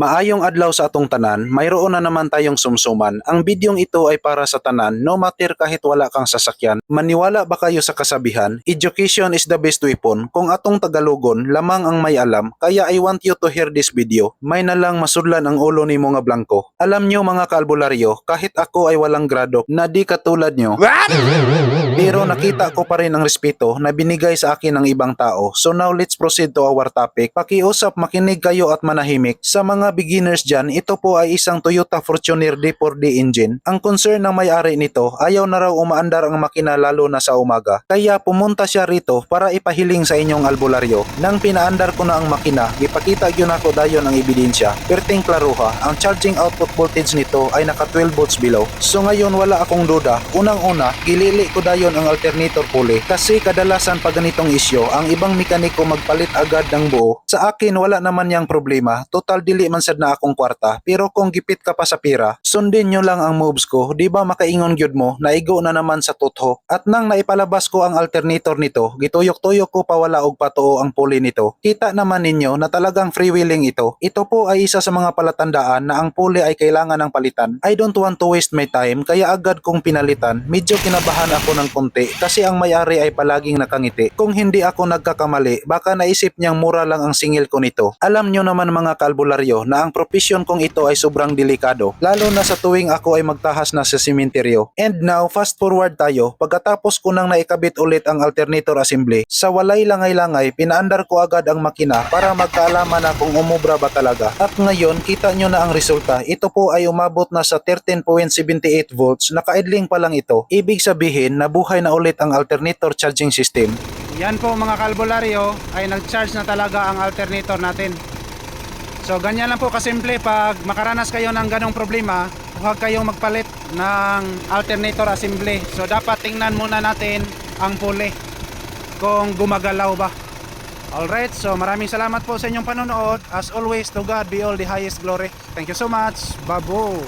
Maayong adlaw sa atong tanan, mayroon na naman tayong sumsuman. Ang bidyong ito ay para sa tanan, no matter kahit wala kang sasakyan. Maniwala ba kayo sa kasabihan? Education is the best weapon. Kung atong Tagalogon, lamang ang may alam. Kaya I want you to hear this video. May na lang masudlan ang ulo ni mga blanco. Alam nyo mga kaalbularyo, kahit ako ay walang grado, na di katulad nyo, pero nakita ko pa rin ang respeto na binigay sa akin ng ibang tao. So now let's proceed to our topic. Pakiusap makinig kayo at manahimik. Sa mga beginners dyan, ito po ay isang Toyota Fortuner D4D engine. Ang concern ng may-ari nito, ayaw na raw umaandar ang makina lalo na sa umaga. Kaya pumunta siya rito para ipahiling sa inyong albularyo. Nang pinaandar ko na ang makina, ipakita yun ako dayon ang ebidensya. Perting klaruha, ang charging output voltage nito ay naka 12 volts below. So ngayon wala akong duda. Unang-una, gilili ko dayon ang alternator pulley kasi kadalasan pag ganitong isyo, ang ibang mekaniko magpalit agad ng buo. Sa akin wala naman yang problema. Total dili man sad na akong kwarta. Pero kung gipit ka pa sa pira, sundin nyo lang ang moves ko. Di ba makaingon gyud mo, naigo na naman sa tutho. At nang naipalabas ko ang alternator nito, gituyok-tuyok ko pa wala og patuo ang pulley nito. Kita naman ninyo na talagang freewheeling ito. Ito po ay isa sa mga palatandaan na ang pulley ay kailangan ng palitan. I don't want to waste my time kaya agad kong pinalitan. Medyo kinabahan ako ng konti kasi ang may-ari ay palaging nakangiti. Kung hindi ako nagkakamali, baka naisip niyang mura lang ang singil ko nito. Alam nyo naman mga kalbularyo na ang profesyon kong ito ay sobrang delikado, lalo na sa tuwing ako ay magtahas na sa simenteryo. And now, fast forward tayo, pagkatapos ko nang naikabit ulit ang alternator assembly, sa walay langay-langay, pinaandar ko agad ang makina para magkaalaman na kung umubra ba talaga. At ngayon, kita nyo na ang resulta. Ito po ay umabot na sa 13.78 volts, nakaidling pa lang ito. Ibig sabihin, nabuhay na ulit ang alternator charging system. Yan po mga kalbularyo ay nag-charge na talaga ang alternator natin. So ganyan lang po kasimple pag makaranas kayo ng ganong problema, huwag kayong magpalit ng alternator assembly. So dapat tingnan muna natin ang pulley kung gumagalaw ba. Alright, so maraming salamat po sa inyong panonood. As always, to God be all the highest glory. Thank you so much. Babo!